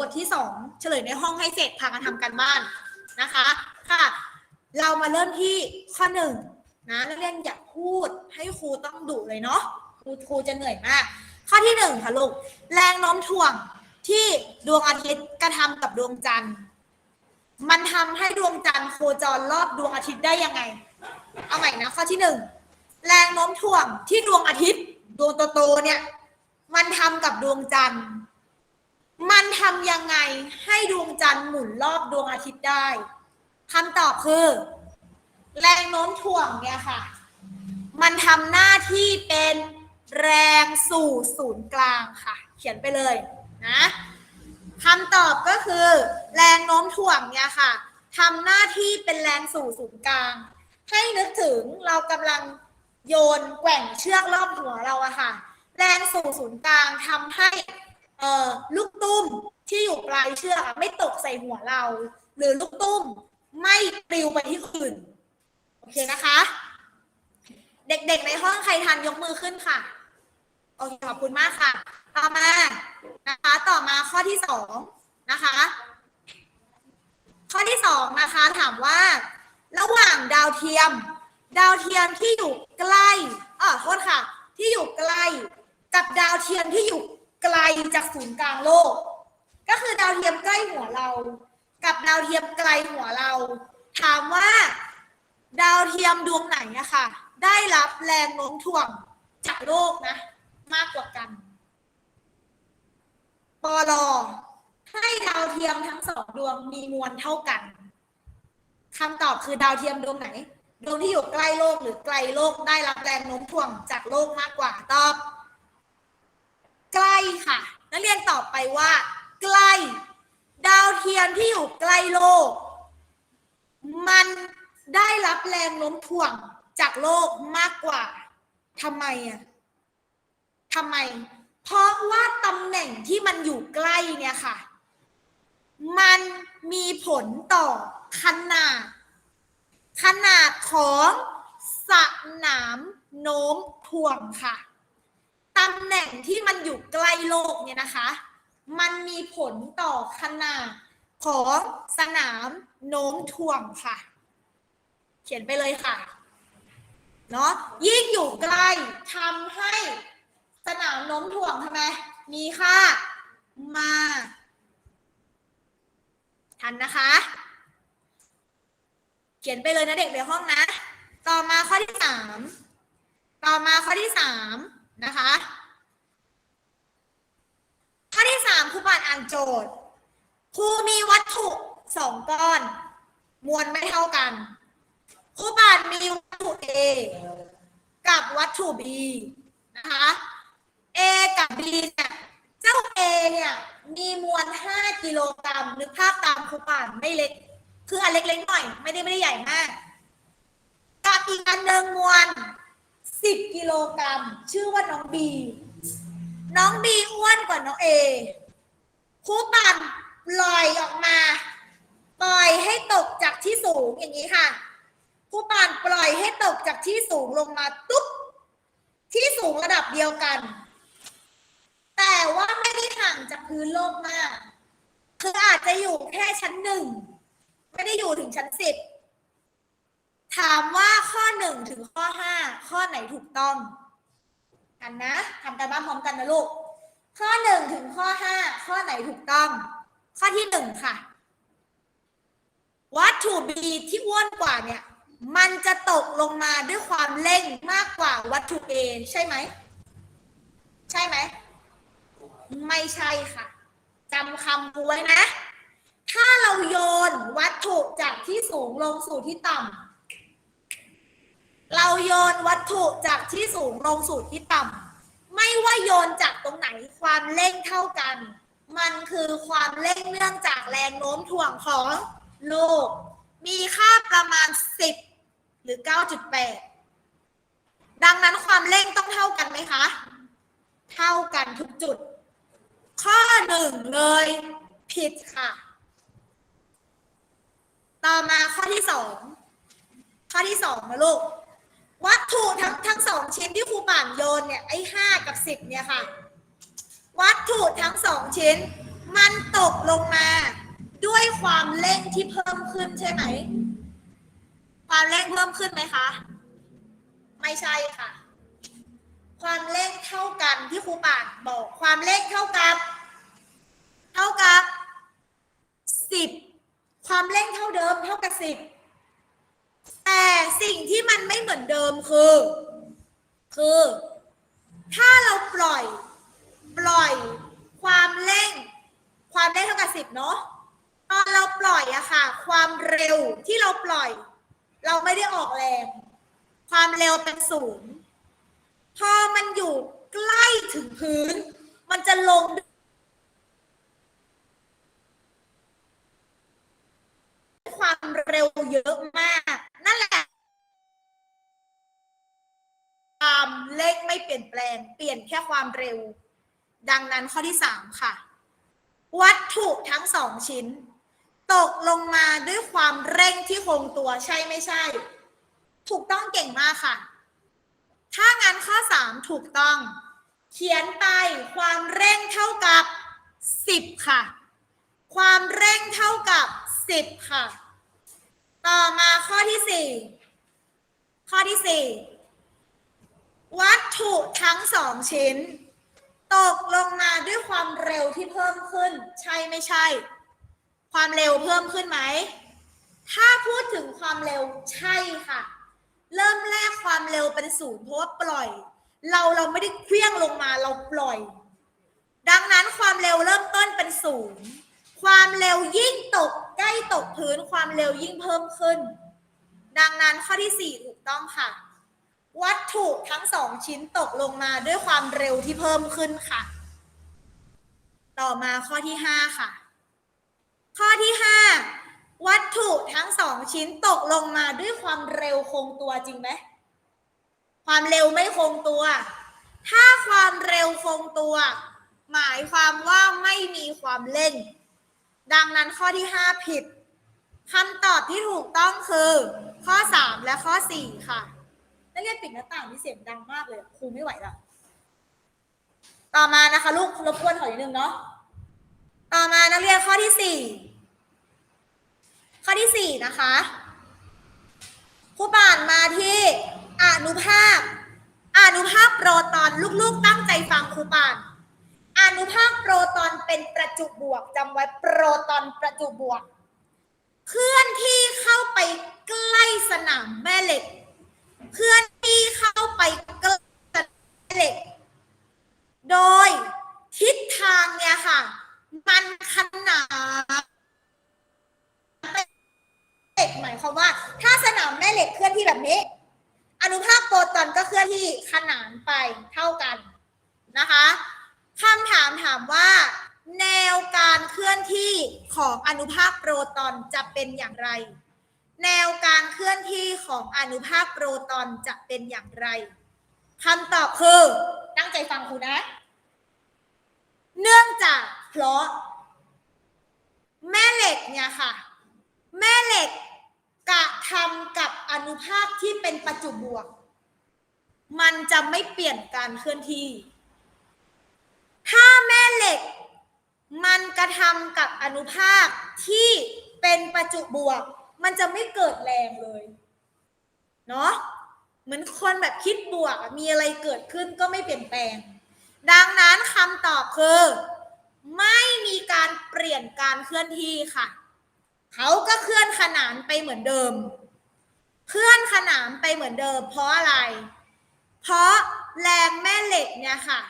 บทที่สองเฉลยในห้องให้เสร็จพากันทำกันบ้านนะคะค่ะ เรามาเริ่มที่ข้อหนึ่งนะนักเรียนอย่าพูดให้ครูต้องดุเลยเนาะครูครูจะเหนื่อยมาก ข้อที่หนึ่งค่ะลูกแรงโน้มถ่วงที่ดวงอาทิตย์กระทำกับดวงจันทร์มันทำให้ดวงจันทร์โคจรรอบดวงอาทิตย์ได้ยังไง เอาใหม่นะข้อที่หนึ่งแรงโน้มถ่วงที่ดวงอาทิตย์ ดวงโตๆเนี่ย มันทำกับดวงจันทร์ มันทำยังไงให้ดวงจันทร์หมุนรอบดวงอาทิตย์ได้คำตอบคือ แรงโน้มถ่วงเนี่ยค่ะ มันทำหน้าที่เป็นแรงสู่ศูนย์กลางค่ะ เขียนไปเลยนะคำตอบก็คือ แรงโน้มถ่วงเนี่ยค่ะทำหน้าที่เป็นแรงสู่ศูนย์กลาง ให้นึกถึงเรากำลังโยนแกว่งเชือกรอบหัวเราอะค่ะ แรงสู่ศูนย์กลางทำให้ เอ่อลูกตุ้มที่อยู่ปลายเชือกไม่ตกใส่หัวเรา หรือลูกตุ้มไม่ปลิวไปที่อื่นโอเคนะคะ เด็กๆในห้องใครทันยกมือขึ้นค่ะโอเคขอบคุณมากค่ะ ต่อมานะคะ ต่อมาข้อที่สองนะคะ ข้อที่สองนะคะถามว่า ระหว่างดาวเทียม ดาวเทียมที่อยู่ใกล้อ่าโทษค่ะ ที่อยู่ใกล้ กับดาวเทียมที่อยู่ ไกลจากศูนย์กลางโลก ก็คือดาวเทียมใกล้หัวเรา กับดาวเทียมไกลหัวเรา ถามว่า ดาวเทียมดวงไหนอะค่ะได้รับแรงโน้มถ่วงจากโลกนะ มากกว่ากันปลอให้ดาวเทียมทั้งสองดวงมีมวลเท่ากันคำตอบคือดาวเทียมดวงไหน ดวงที่อยู่ใกล้โลกหรือไกลโลกได้รับแรงโน้มถ่วงจากโลกมากกว่าตอบ ใกล้ค่ะ นักเรียนตอบไปว่า ใกล้ ดาวเทียมที่อยู่ใกล้โลก มันได้รับแรงโน้มถ่วงจากโลกมากกว่าทำไมอะทำไม เพราะว่าตำแหน่งที่มันอยู่ใกล้เนี่ยค่ะ มันมีผลต่อขนาด ขนาดของสนามโน้มถ่วงค่ะ ตำแหน่งที่มันอยู่ใกล้โลกเนี่ยนะคะ มันมีผลต่อขนาดของสนามโน้มถ่วงค่ะ เขียนไปเลยค่ะ เนาะยิ่งอยู่ใกล้ทำให้สนามโน้มถ่วงทำไม มีค่า มากทันนะคะ เขียนไปเลยนะเด็กในห้องนะ ต่อมาข้อที่สาม ต่อมาข้อที่สาม นะคะข้อที่สามครูปานอ่านโจทย์ครูมีวัตถุสองก้อน มวลไม่เท่ากันครูปานมีวัตถุ A กับวัตถุ B นะคะ A กับ B เนี่ยเจ้า A เนี่ยมีมวล 5 กิโลกรัมนึกภาพตามครูปานไม่เล็ก คืออันเล็กๆหน่อย ไม่ได้ไม่ได้ใหญ่มาก กับอีกอันหนึ่งมวล 10 กิโลกรัม ชื่อว่าน้องบี น้องบีอ้วนกว่าน้องเอครูปั่นปล่อยออกมา ปล่อยให้ตกจากที่สูงอย่างนี้ค่ะครูปั่นปล่อยให้ตกจากที่สูงลงมาตุ๊บที่สูงระดับเดียวกัน แต่ว่าไม่ได้ห่างจากพื้นโลกมาก คืออาจจะอยู่แค่ชั้นหนึ่ง ไม่ได้อยู่ถึงชั้นสิบ ถามว่าข้อหนึ่งถึงข้อห้าข้อไหนถูกต้อง กันนะทำกันบ้านพร้อมกันนะลูก ข้อหนึ่งถึงข้อห้าข้อไหนถูกต้อง ข้อที่หนึ่งค่ะ วัตถุ B ที่อ้วนกว่าเนี่ย มันจะตกลงมาด้วยความเร่งมากกว่าวัตถุ A ใช่ไหม ใช่ไหม ไม่ใช่ค่ะจำคำไว้นะ ถ้าเราโยนวัตถุจากที่สูงลงสู่ที่ต่ำ เราโยนวัตถุจากที่สูงลงสู่ที่ต่ำไม่ว่าโยนจากตรงไหนความเร่งเท่ากัน มันคือความเร่งเนื่องจากแรงโน้มถ่วงของโลก มีค่าประมาณ 10 หรือ 9.8 ดังนั้นความเร่งต้องเท่ากันไหมคะ เท่ากันทุกจุด ข้อหนึ่งเลยผิดค่ะ ต่อมาข้อที่สองข้อที่สองนะลูก วัตถุทั้งทั้งสองชิ้นที่ครูป่านโยนเนี่ยไอ้ห้ากับสิบเนี่ยค่ะ วัตถุทั้งสองชิ้น มันตกลงมา ด้วยความเร่งที่เพิ่มขึ้นใช่ไหม ความเร่งเพิ่มขึ้นไหมคะ ไม่ใช่ค่ะ ความเร่งเท่ากันที่ครูป่านบอกความเร่งเท่ากับ เท่ากับสิบความเร่งเท่าเดิมเท่ากับสิบ แต่สิ่งที่มันไม่เหมือนเดิมคือ คือ ถ้าเราปล่อย ปล่อย ความเร่ง ความเร่งเท่ากับสิบเนาะตอนเราปล่อยอะค่ะ ความเร็วที่เราปล่อย เราไม่ได้ออกแรง ความเร็วเป็นศูนย์พอมันอยู่ใกล้ถึงพื้น มันจะลงด้วยความเร็วเยอะมาก นั่นแหละความเร่งไม่เปลี่ยนแปลง เปลี่ยนแค่ความเร็ว ดังนั้นข้อที่สามค่ะ วัตถุทั้งสองชิ้น ตกลงมาด้วยความเร่งที่คงตัวใช่ไม่ใช่ ถูกต้องเก่งมากค่ะ ถ้างั้นข้อสามถูกต้อง เขียนไปความเร่งเท่ากับสิบค่ะ ความเร่งเท่ากับสิบค่ะ ต่อมาข้อที่สี่ข้อที่สี่วัตถุทั้งสองชิ้น ตกลงมาด้วยความเร็วที่เพิ่มขึ้น ใช่ไม่ใช่ ความเร็วเพิ่มขึ้นไหม ถ้าพูดถึงความเร็วใช่ค่ะ เริ่มแรกความเร็วเป็นศูนย์เพราะว่าปล่อย เราเราไม่ได้เคลื่องลงมาเราปล่อย ดังนั้นความเร็วเริ่มต้นเป็นศูนย์ความเร็วยิ่งตก ใกล้ตกพื้นความเร็วยิ่งเพิ่มขึ้น ดังนั้นข้อที่สี่ถูกต้องค่ะ วัตถุทั้งสองชิ้นตกลงมาด้วยความเร็วที่เพิ่มขึ้นค่ะ ต่อมาข้อที่ห้าค่ะ ข้อที่ห้าวัตถุทั้งสองชิ้นตกลงมาด้วยความเร็วคงตัวจริงไหมความเร็วไม่คงตัว ถ้าความเร็วคงตัว หมายความว่าไม่มีความเร่ง ดังนั้นข้อที่ห้าผิดคำตอบที่ถูกต้องคือ ข้อสามและข้อสี่ค่ะนักเรียนปิดหน้าต่างนี่เสียงดังมากเลยครูไม่ไหวละต่อมานะคะ ลูกรบกวนขออีกนึงเนาะต่อมานักเรียนข้อที่สี่ข้อที่สี่นะคะครูป่านมาที่อนุภาคอนุภาคโปรตอนลูกๆตั้งใจฟังครูป่าน อนุภาคโปรตอนเป็นประจุบวกจำไว้โปรตอนประจุบวก เคลื่อนที่เข้าไปใกล้สนามแม่เหล็ก เคลื่อนที่เข้าไปใกล้สนามแม่เหล็ก โดยทิศทางเนี่ยค่ะ มันขนานเหล็กหมายความว่า ถ้าสนามแม่เหล็กเคลื่อนที่แบบนี้ อนุภาคโปรตอนก็เคลื่อนที่ขนานไปเท่ากันนะคะ คำถามถามว่า แนวการเคลื่อนที่ของอนุภาคโปรตอนจะเป็นอย่างไร แนวการเคลื่อนที่ของอนุภาคโปรตอนจะเป็นอย่างไรคำตอบคือตั้งใจฟังครูนะ เนื่องจากเพราะ แม่เหล็กเนี่ยค่ะ แม่เหล็กกระทำกับอนุภาคที่เป็นประจุบวก มันจะไม่เปลี่ยนการเคลื่อนที่ ถ้าแม่เหล็ก มันกระทำกับอนุภาคที่เป็นประจุบวก มันจะไม่เกิดแรงเลยเนาะเหมือนคนแบบคิดบวกมีอะไรเกิดขึ้นก็ไม่เปลี่ยนแปลง ดังนั้นคำตอบคือ ไม่มีการเปลี่ยนการเคลื่อนที่ค่ะ เขาก็เคลื่อนขนานไปเหมือนเดิม เคลื่อนขนานไปเหมือนเดิม เพราะอะไร เพราะแรงแม่เหล็กเนี่ยค่ะ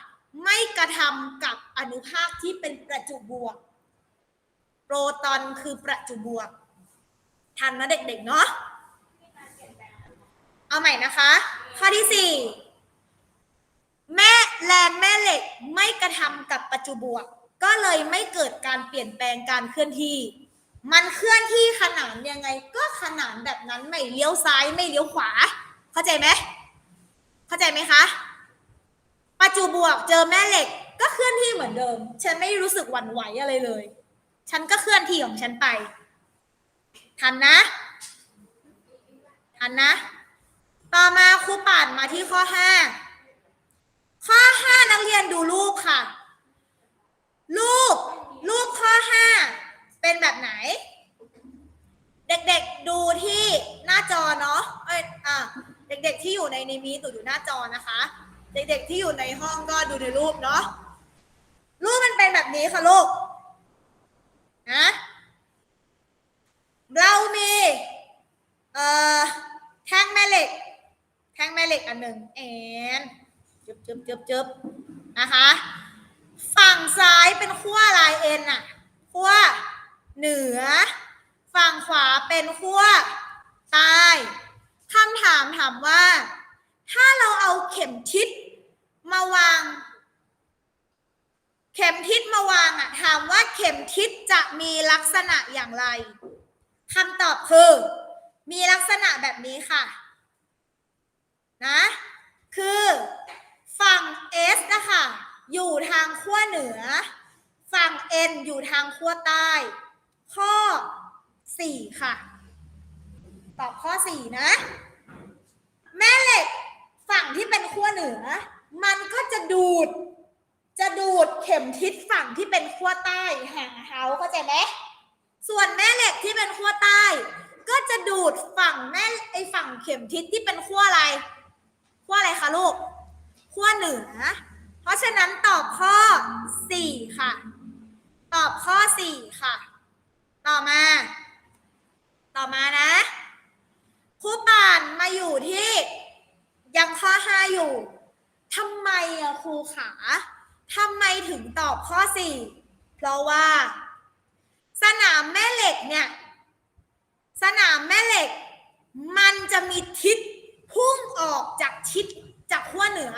ไม่กระทำกับอนุภาคที่เป็นประจุบวก โปรตอนคือประจุบวก ทันนะเด็กๆเนาะเอาใหม่นะคะ ข้อที่สี่แม่แรงแม่เหล็กไม่กระทำกับประจุบวก ก็เลยไม่เกิดการเปลี่ยนแปลงการเคลื่อนที่ มันเคลื่อนที่ขนานยังไง ก็ขนานแบบนั้นไม่เลี้ยวซ้ายไม่เลี้ยวขวา เข้าใจไหมเข้าใจไหมคะ ประจุบวกเจอแม่เหล็กก็เคลื่อนที่เหมือนเดิม ฉันไม่รู้สึกหวั่นไหวอะไรเลย ฉันก็เคลื่อนที่ของฉันไป ทันนะ ทันนะ ต่อมาครูป่านมาที่ข้อห้า ข้อห้านักเรียนดูรูปค่ะ รูป รูปข้อ5เป็นแบบไหน เด็กๆดูที่หน้าจอเนาะ เอ้ยอะเด็กๆที่อยู่ในในมีตัวอยู่หน้าจอนะคะ เด็กๆที่อยู่ในห้องก็ดูในรูปเนาะรูปมันเป็นแบบนี้ค่ะลูกนะเรามีเอ่อแท่งแม่เหล็ก แท่งแม่เหล็กอันหนึ่งแอนจึบจึบจึบจึบนะคะ ฝั่งซ้ายเป็นขั้วลายเอ็นอะขั้วเหนือ ฝั่งขวาเป็นขั้วใต้คำถามถามว่า ถ้าเราเอาเข็มทิศ มาวาง เข็มทิศมาวางอะถามว่าเข็มทิศจะมีลักษณะอย่างไรคำตอบคือ มีลักษณะแบบนี้ค่ะ นะ คือฝั่ง S นะคะอยู่ทางขั้วเหนือ ฝั่ง N อยู่ทางขั้วใต้ ข้อ 4 ค่ะ ตอบข้อ 4 นะ แม่เหล็กฝั่งที่เป็นขั้วเหนือ ดูด จะดูดเข็มทิศฝั่งที่เป็นขั้วใต้ห่างเฮาเข้าใจไหมส่วนแม่เหล็กที่เป็นขั้วใต้ ก็จะดูดฝั่งแม่ไอฝั่งเข็มทิศที่เป็นขั้วอะไรขั้วอะไรคะลูกขั้วเหนือ เพราะฉะนั้นตอบข้อ 4 ค่ะ ตอบข้อ 4 ค่ะ ต่อมา ต่อมานะครูป่านมาอยู่ที่ยังข้อ 5 อยู่ ทำไมอะครูขาทำไมถึงตอบข้อ4เพราะว่า สนามแม่เหล็กเนี่ย สนามแม่เหล็ก มันจะมีทิศพุ่งออกจากทิศจากขั้วเหนือ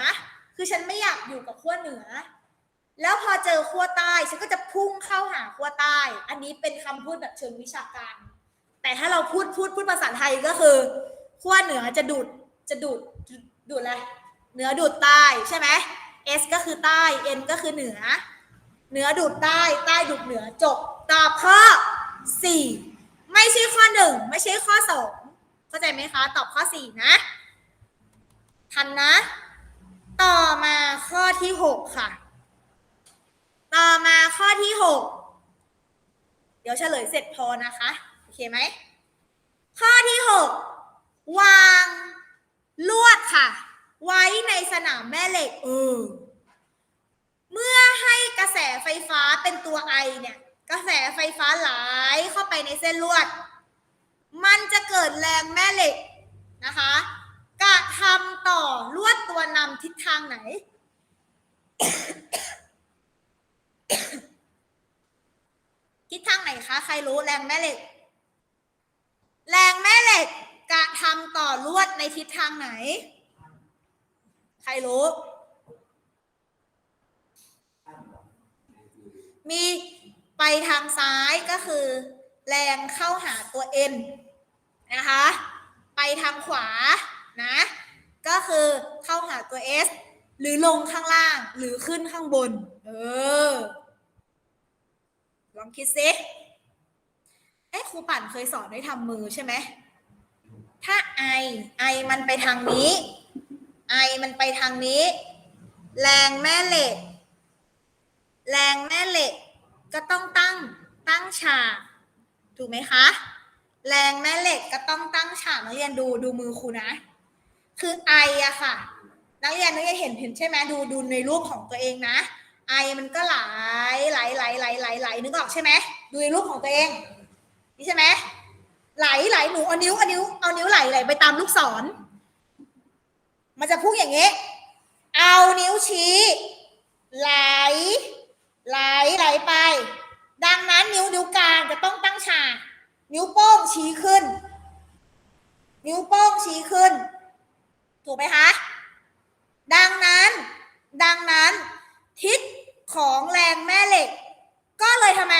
คือฉันไม่อยากอยู่กับขั้วเหนือ แล้วพอเจอขั้วใต้ฉันก็จะพุ่งเข้าหาขั้วใต้ อันนี้เป็นคำพูดแบบเชิงวิชาการ แต่ถ้าเราพูดพูดพูดภาษาไทยก็คือขั้วเหนือจะดูดจะดูดดูดอะไร เหนือดูดใต้ใช่ไหม S ก็คือใต้ N ก็คือเหนือ เหนือดูดใต้ ใต้ดูดเหนือจบ ตอบข้อ 4 ไม่ใช่ข้อ 1 ไม่ใช่ข้อ 2 เข้าใจไหมคะ ตอบข้อ 4 นะ ทันนะ ต่อมาข้อที่ 6 ค่ะ ต่อมาข้อที่ 6 เดี๋ยวเฉลยเสร็จพอนะคะ โอเคไหม ข้อที่ 6 วางลวดค่ะ ไว้ในสนามแม่เหล็กเออเมื่อให้กระแสไฟฟ้าเป็นตัวไอเนี่ย กระแสไฟฟ้าไหลเข้าไปในเส้นลวด มันจะเกิดแรงแม่เหล็กนะคะกระทำต่อลวดตัวนำทิศทางไหน ทิศทางไหนคะ ใครรู้แรงแม่เหล็ก แรงแม่เหล็กกระทำต่อลวดในทิศทางไหน ใครรู้ มีไปทางซ้ายก็คือ แรงเข้าหาตัว N นะคะ ไปทางขวานะ ก็คือเข้าหาตัว S หรือลงข้างล่างหรือขึ้นข้างบน เออ ลองคิดซิเอ๊ะครูปั่นเคยสอนให้ทำมือใช่ไหม ถ้า I I มันไปทางนี้ I มันไปทางนี้ แรงแม่เหล็ก แรงแม่เหล็ก ก็ต้องตั้งตั้งฉากถูกไหมคะ แรงแม่เหล็กก็ต้องตั้งฉากนักเรียนดูดูมือครูนะ คือไออะค่ะ นักเรียนนักเรียนเห็นเห็นใช่ไหมดูดูในรูปของตัวเองนะไอมันก็ไหลไหลไหลไหลไหลไหลนึกออกใช่ไหมดูในรูปของตัวเอง นี่ใช่ไหมไหลไหลหนูเอานิ้วเอานิ้วเอานิ้วไหลไหลไปตามลูกศร มันจะพุ่งอย่างนี้ เอานิ้วชี้ ไหล ไหลไหลไป ดังนั้นนิ้วนิ้วกลางจะต้องตั้งฉาก นิ้วโป้งชี้ขึ้น นิ้วโป้งชี้ขึ้น ถูกไหมคะ ดังนั้น ดังนั้น ทิศของแรงแม่เหล็ก ก็เลยทำไม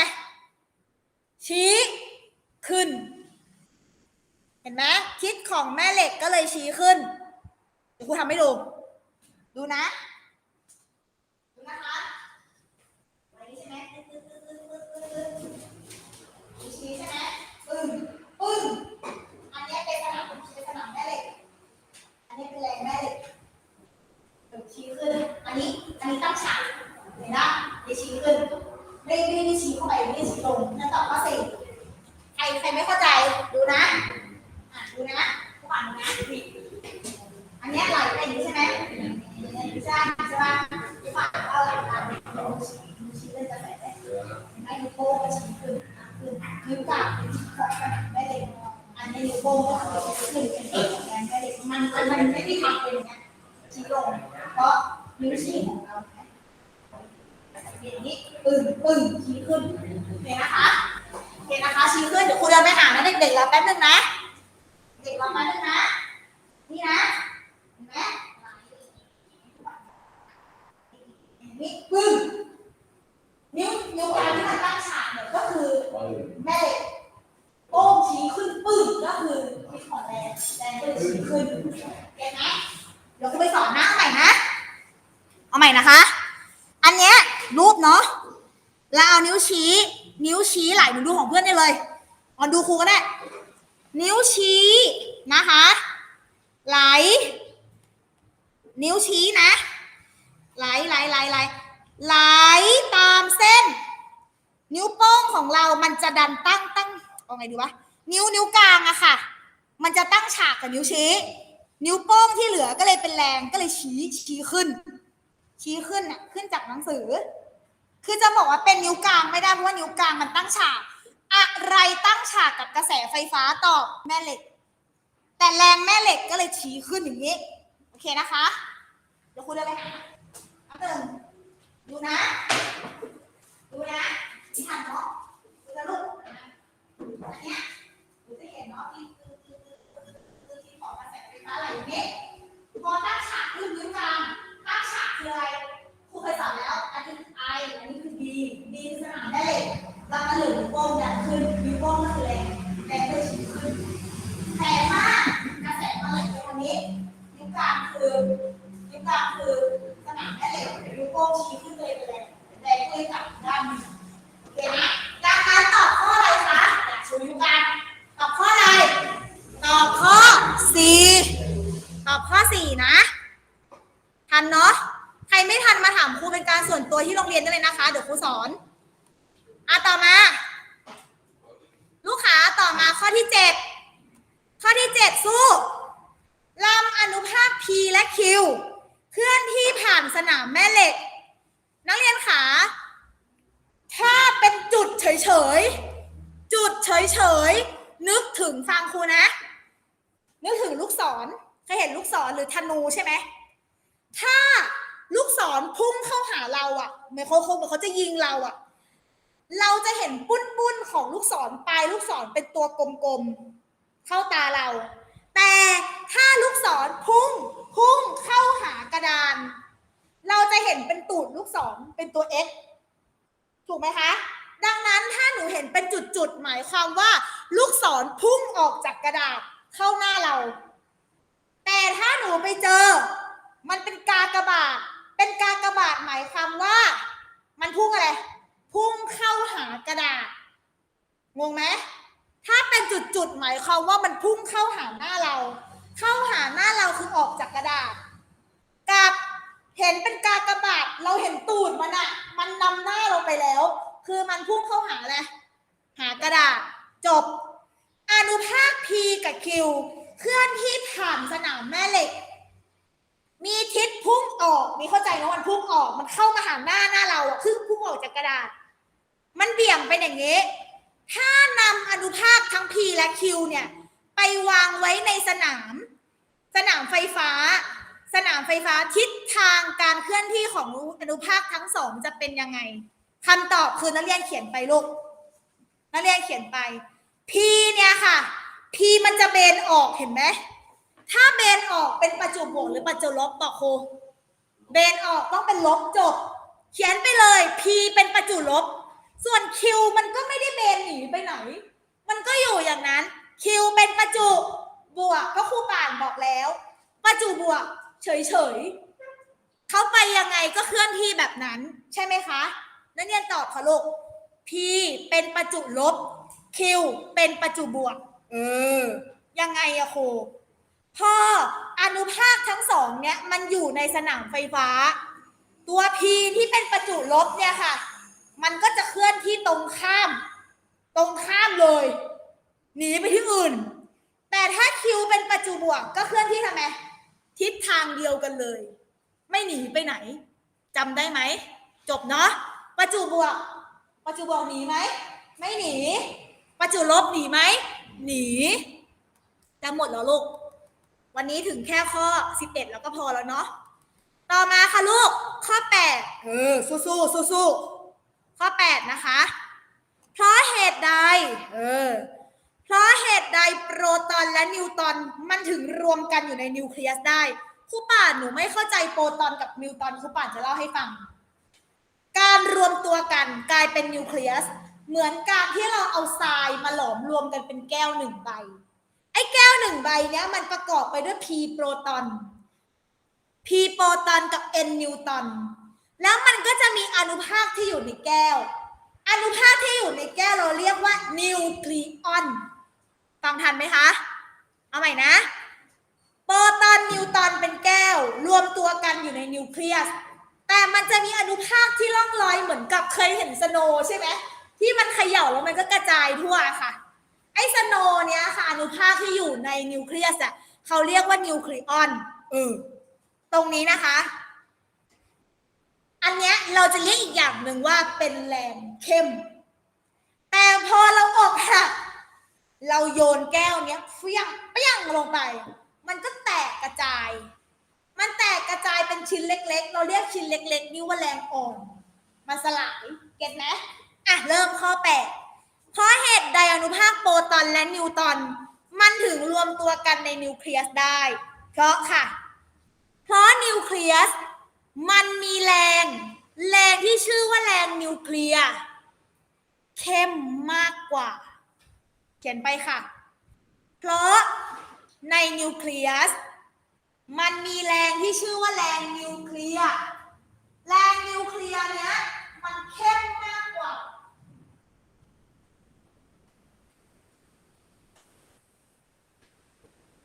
ชี้ขึ้น เห็นไหมทิศของแม่เหล็กก็เลยชี้ขึ้น กูทำให้ดู ดูนะดูนะคะไปนี่ใช่ไหมดูชี้ใช่ไหมปึ้งปึ้งอันนี้เป็นสนามเป็นสนามแม่เล็อันนี้เป็นแรงแม่เล็กถึชี้ขึ้น อันนี้ อันนี้ตั้งฉากเห็นนะนี่ชี้ขึ้นไม่ไม่ไดชี้เข้าไปไม่ดชี้ลงนั่นตอบข้อสี่ใครใครไม่เข้าใจ ดูนะ อะดูนะขวางนะผิด เนี้ยไหลไปอย่างนี้ใช่ไหมใช่ใช่ป่ะทุกคนเอาหลักการนิ้วชี้นิ้วชี้เล่นจะแตะให้นิ้วโป้งชี้ขึ้นอะขึ้นนิ้วกลางชี้ขอบขนาดแม่เหล็กอันนี้นิ้วโป้งก็ขึ้นเป็นแรงแม่เหล็กมันมันมันไม่ได้ทำเป็นอย่างเงี้ยชี้ลงเพราะนิ้วชี้ของเรายอย่างนี้ปึ้งปึ้งชี้ขึ้นเห็นนะคะโอเคนะคะชี้ขึ้นเดี๋ยวครูเดินไปหานะเด็กๆรอแป๊บนึงนะ เด็กรอแป๊บนึงนะ นี่นะเห็นไหมนี่ ปึ้งนิ้วนิ้วกลางที่มันตั้งฉากเนี่ยก็คือแม่เหล็กโป้งชี้ขึ้นปึ้งก็คือมีของแรงแรงก็เลยชี้ขึ้นเห็นไหมเดี๋ยวครูไปสอนหน้าใหม่นะ เอาใหม่นะคะ อันเนี้ยรูปเนาะแล้วเอานิ้วชี้ นิ้วชี้ไหลหนูดูของเพื่อนได้เลยออนดูครูก็ได้ นิ้วชี้นะคะ ไหล นิ้วชี้นะ ไหลไหลไหลไหลไหลตามเส้น นิ้วโป้งของเรามันจะดันตั้งตั้งเอาไงดีวะนิ้วนิ้วกลางอะค่ะ มันจะตั้งฉากกับนิ้วชี้ นิ้วโป้งที่เหลือก็เลยเป็นแรงก็เลยชี้ชี้ขึ้น ชี้ขึ้นน่ะขึ้นจากหนังสือ คือจะบอกว่าเป็นนิ้วกลางไม่ได้เพราะว่านิ้วกลางมันตั้งฉาก อะไรตั้งฉากกับกระแสไฟฟ้าตอบแม่เหล็ก แต่แรงแม่เหล็กก็เลยชี้ขึ้นอย่างนี้ เคนะคะ เดี๋ยวคุณเดินไปหาอันหนึ่งดูนะ ดูนะที่ทำเนาะดูนะลูกอันเนี้ยหนูจะเห็นเนาะที่คือคือคือคือที่ของกระแสไฟฟ้าอะไรอย่างนี้พอตั้งฉากขึ้นนิ้วกลางตั้งฉากคืออะไรครูเคยสอนแล้ว อันนี้คือ I อันนี้คือ D D คือสนามแม่เหล็กแล้วก็หลือนิ้วโป้งดันขึ้นนิ้วโป้งก็คือแรงแรงก็ชี้ขึ้น แต่ถ้ากระแสมาเหล็กตรงนี้นิ้วกลางคือนิ้วกลางคือสนามแม่เหล็กนิ้วโป้งชี้ขึ้นเลยเป็นแรงแรงก็เลยกลับด้านหนึ่งโอเคไหมดังนั้นตอบข้ออะไรคะอยากชูนิ้วกลางตอบข้ออะไร ตอบข้อสี่ตอบข้อสี่นะ ทันเนาะ ใครไม่ทันมาถามครูเป็นการส่วนตัวที่โรงเรียนได้เลยนะคะ เดี๋ยวครูสอน อะต่อมา ลูกค้าต่อมาข้อที่เจ็ด ข้อที่เจ็ดสู้ลำอนุภาค P และ Q เคลื่อนที่ผ่านสนามแม่เหล็ก นักเรียนขาถ้าเป็นจุดเฉยๆ จุดเฉยๆ นึกถึงฟังครูนะ นึกถึงลูกศรเคยเห็นลูกศรหรือธนูใช่ไหม ถ้าลูกศรพุ่งเข้าหาเรา อะเหมือนเขาคงเหมือนเขาจะยิงเราอะเราจะเห็นปุ้นปุ้นๆของลูกศรปลายลูกศรเป็นตัวกลมๆเข้าตาเรา แต่ถ้าลูกศรพุ่งพุ่งเข้าหากระดาน เราจะเห็นเป็นตูดลูกศรเป็นตัว X ถูกไหมคะ ดังนั้นถ้าหนูเห็นเป็นจุดๆหมายความว่า ลูกศรพุ่งออกจากกระดาษเข้าหน้าเรา แต่ถ้าหนูไปเจอ มันเป็นกากระบาท เป็นกากบาทหมายความว่า มันพุ่งอะไร พุ่งเข้าหากระดาษ งงไหม ถ้าเป็นจุดๆหมายความว่ามันพุ่งเข้าหาหน้าเรา เข้าหาหน้าเราคือออกจากกระดาษ กับเห็นเป็นกากบาทเราเห็นตูดมันอะมันนำหน้าเราไปแล้ว คือมันพุ่งเข้าหาอะไรหากระดาษ จบ อนุภาค P กับ Q เคลื่อนที่ผ่านสนามแม่เหล็ก มีทิศพุ่งออก มีเข้าใจนะมันพุ่งออก มันเข้ามาหาหน้าหน้าเราอะคือพุ่งออกจากกระดาษ มันเบี่ยงเป็นอย่างนี้ ถ้านำอนุภาคทั้ง P และ Q เนี่ย ไปวางไว้ในสนาม สนามไฟฟ้า สนามไฟฟ้าทิศทางการเคลื่อนที่ของอนุภาคทั้งสองจะเป็นยังไงคำตอบคือนักเรียนเขียนไปลูกนักเรียนเขียนไป P เนี่ยค่ะ P มันจะเบนออกเห็นไหม ถ้าเบนออกเป็นประจุบวกหรือประจุลบบอกครูเบนออกต้องเป็นลบจบ เขียนไปเลย P เป็นประจุลบ ส่วน Q มันก็ไม่ได้เบนหนีไปไหน มันก็อยู่อย่างนั้น Q เป็นประจุบวกก็ครูป่านบอกแล้ว ประจุบวก เฉยๆเขาไปยังไงก็เคลื่อนที่แบบนั้น ใช่ไหมคะนักเรียนตอบค่ะลูก P เป็นประจุลบ Q เป็นประจุบวก เออ ยังไงอะครู พออนุภาคทั้งสองเนี่ยมันอยู่ในสนามไฟฟ้า ตัว P ที่เป็นประจุลบเนี่ยค่ะ มันก็จะเคลื่อนที่ตรงข้าม ตรงข้ามเลย หนีไปที่อื่น แต่ถ้า Q เป็นประจุบวกก็เคลื่อนที่ทำไมทิศทางเดียวกันเลย ไม่หนีไปไหนจำได้ไหม จบเนาะประจุบวก ประจุบวกหนีไหม ไม่หนี ประจุลบหนีไหม หนีจะหมดแล้วลูก วันนี้ถึงแค่ข้อ 11 แล้วก็พอแล้วเนาะ ต่อมาค่ะลูก ข้อ 8 เออ สู้สู้สู้สู้ๆข้อ 8 นะคะ เพราะเหตุใด เออ เพราะเหตุใดโปรตอนและนิวตอนมันถึงรวมกันอยู่ในนิวเคลียสได้ครูป่านหนูไม่เข้าใจโปรตอนกับนิวตอนครูป่านจะเล่าให้ฟัง การรวมตัวกันกลายเป็นนิวเคลียส เหมือนการที่เราเอาทรายมาหลอมรวมกันเป็นแก้วหนึ่งใบ ไอ้แก้วหนึ่งใบเนี้ยมันประกอบไปด้วย p โปรตอน p โปรตอนกับ n นิวตอนแล้วมันก็จะมีอนุภาคที่อยู่ในแก้ว อนุภาคที่อยู่ในแก้วเราเรียกว่านิวคลีออนฟังทันไหมคะ เอาใหม่นะ โปรตอนนิวตอนเป็นแก้ว รวมตัวกันอยู่ในนิวเคลียส แต่มันจะมีอนุภาคที่ล่องลอยเหมือนกับเคยเห็นสโนใช่ไหมที่มันเขย่าแล้วมันก็กระจายทั่วค่ะ ไอ้สโนเนี้ยค่ะาคที่อยู่ในนิวเคลียสอะเขาเรียกว่านิวคลีออนเออตรงนี้นะคะ อันเนี้ยเราจะเรียกอีกอย่างหนึ่งว่าเป็นแรงเข้ม แต่พอเราออกหักเราโยนแก้วเนี้ยเฟี้ยงเปี้ยงลงไป มันก็แตกกระจาย มันแตกกระจายเป็นชิ้นเล็ก ๆ เราเรียกชิ้นเล็ก ๆ นี่ว่าแรงอ่อนมันสลาย เก็ตไหมอะ เริ่มข้อแปดเพราะเหตุใดอนุภาคโปรตอนและนิวตอน มันถึงรวมตัวกันในนิวเคลียสได้ เพราะค่ะ เพราะนิวเคลียสมันมีแรง แรงที่ชื่อว่าแรงนิวเคลียร์เข้มมากกว่า เขียนไปค่ะ เพราะในนิวเคลียสมันมีแรงที่ชื่อว่าแรงนิวเคลียร์ แรงนิวเคลียร์เนี้ย มันเข้มมากกว่า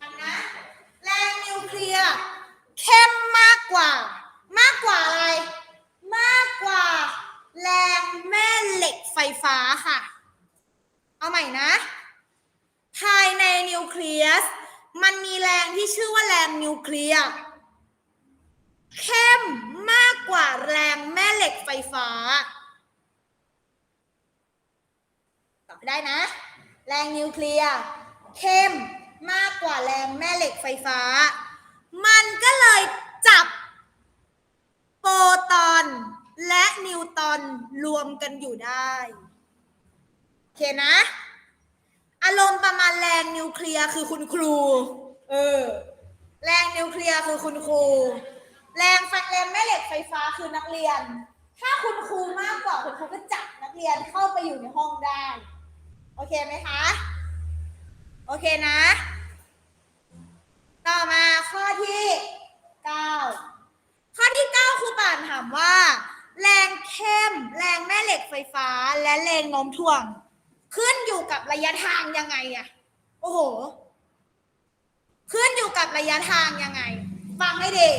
อันนะแรงนิวเคลียร์เข้มมากกว่า มากกว่าอะไร มากกว่า แรงแม่เหล็กไฟฟ้าค่ะ เอาใหม่นะ ภายในนิวเคลียส มันมีแรงที่ชื่อว่าแรงนิวเคลียร์เข้มมากกว่าแรงแม่เหล็กไฟฟ้า ตอบได้นะ แรงนิ วเคลียร์เข้มมากกว่าแรงแม่เหล็กไฟฟ้า มันก็เลยจับโปรตอนและนิวตอนรวมกันอยู่ได้โอเคนะ อารมณ์ประมาณแรงนิวเคลียร์คือคุณครู เออ แรงนิวเคลียร์คือคุณครู แรงไฟแรงแม่เหล็กไฟฟ้าคือนักเรียน ถ้าคุณครูมากกว่าคุณครูก็จับนักเรียนเข้าไปอยู่ในห้องได้ โอเคไหมคะ โอเคนะ ต่อมาข้อที่9ข้อที่9ครูป่านถามว่า แรงเข้ม แรงแม่เหล็กไฟฟ้า และแรงโน้มถ่วง ขึ้นอยู่กับระยะทางยังไงอะโอ้โห ขึ้นอยู่กับระยะทางยังไง ฟังให้ดี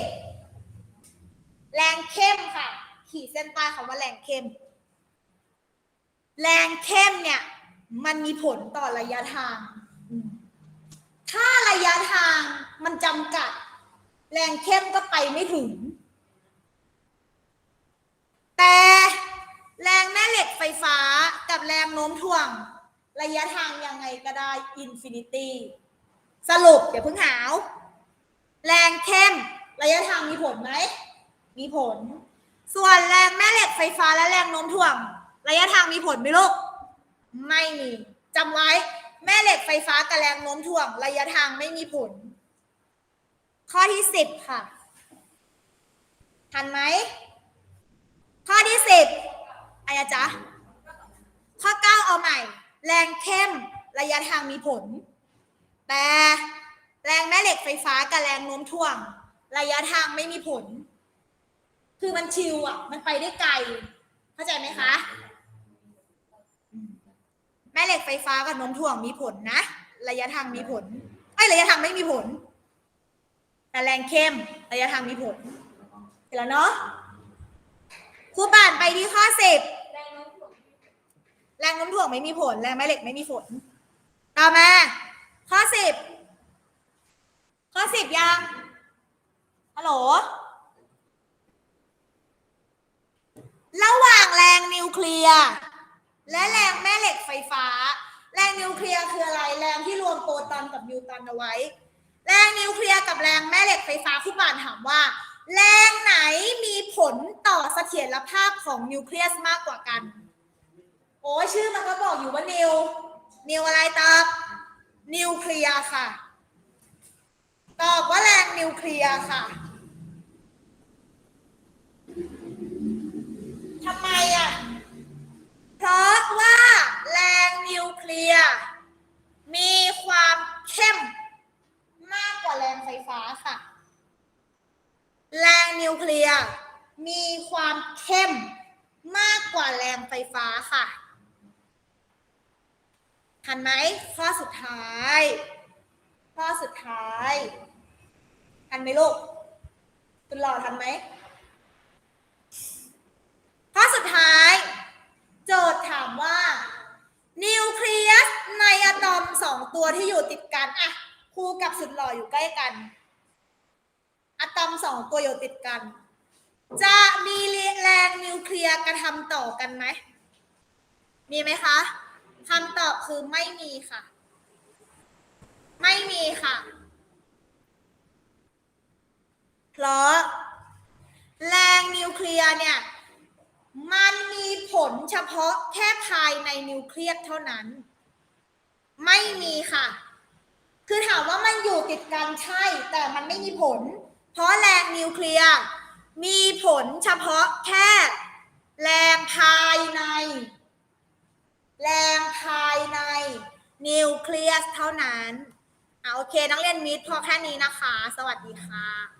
แรงเข้มค่ะ ขีดเส้นใต้คำว่าแรงเข้ม แรงเข้มเนี่ย มันมีผลต่อระยะทาง ถ้าระยะทางมันจำกัด แรงเข้มก็ไปไม่ถึง แต่แรงแม่เหล็กไฟฟ้ากับแรงโน้มถ่วง ระยะทางยังไงก็ได้อินฟินิตี้สรุปเดี๋ยวเพิ่งหาว แรงเข้มระยะทางมีผลไหม มีผล ส่วนแรงแม่เหล็กไฟฟ้าและแรงโน้มถ่วง ระยะทางมีผลไหมลูก ไม่มีจำไว้ แม่เหล็กไฟฟ้ากับแรงโน้มถ่วง ระยะทางไม่มีผล ข้อที่สิบค่ะ ทันไหม ข้อที่สิบอะไรจ๊ะ ข้อเก้าเอาใหม่ แรงเข้มระยะทางมีผล แต่แรงแม่เหล็กไฟฟ้ากับแรงโน้มถ่วง ระยะทางไม่มีผล คือมันชิวอะ มันไปได้ไกล เข้าใจไหมคะ ม่เหล็กไฟฟ้ากับน้มถ่วงมีผลนะ ระยะทางมีผลไอ้ระยะทางไม่มีผล แต่แรงเข้มระยะทางมีผลเสร็จแล้วเนาะครูป่านไปที่ข้อสิบแรงโน้มถ่วงไม่มีผล แรงแม่เหล็กไม่มีผล ต่อมา ข้อสิบข้อสิบยังฮัลโหลระหว่างแรงนิวเคลียร์ และแรงแม่เหล็กไฟฟ้า แรงนิวเคลียร์คืออะไร แรงที่รวมโปรตอนกับนิวตรอนเอาไว้ แรงนิวเคลียร์กับแรงแม่เหล็กไฟฟ้าครูบานถามว่า แรงไหนมีผลต่อเสถียรภาพของนิวเคลียสมากกว่ากัน โอ้ยชื่อมันก็บอกอยู่ว่านิว นิวอะไรตอบนิวเคลียร์ค่ะ ตอบว่าแรงนิวเคลียร์ค่ะทำไมอะ เพราะว่าแรงนิวเคลียร์มีความเข้มมากกว่าแรงไฟฟ้าค่ะ แรงนิวเคลียร์มีความเข้มมากกว่าแรงไฟฟ้าค่ะทันไหมข้อสุดท้าย ข้อสุดท้ายทันไหมลูกคุณหล่อทันไหมข้อสุดท้าย โจทย์ถามว่า นิวเคลียสในอะตอมสองตัวที่อยู่ติดกันอะครูกับสุดหล่ออยู่ใกล้กัน อะตอมสองตัวอยู่ติดกัน จะมีแรงนิวเคลียร์กระทำต่อกันไหม มีไหมคะคำตอบคือไม่มีค่ะ ไม่มีค่ะ เพราะ แรงนิวเคลียร์เนี่ย มันมีผลเฉพาะแค่ภายในนิวเคลียสเท่านั้น ไม่มีค่ะ คือถามว่ามันอยู่ติดกันใช่ แต่มันไม่มีผล เพราะแรงนิวเคลียร์มีผลเฉพาะแค่ แรงภายใน แรงภายในนิวเคลียสเท่านั้น เอาโอเค นักเรียนมิตรพอแค่นี้นะคะ สวัสดีค่ะ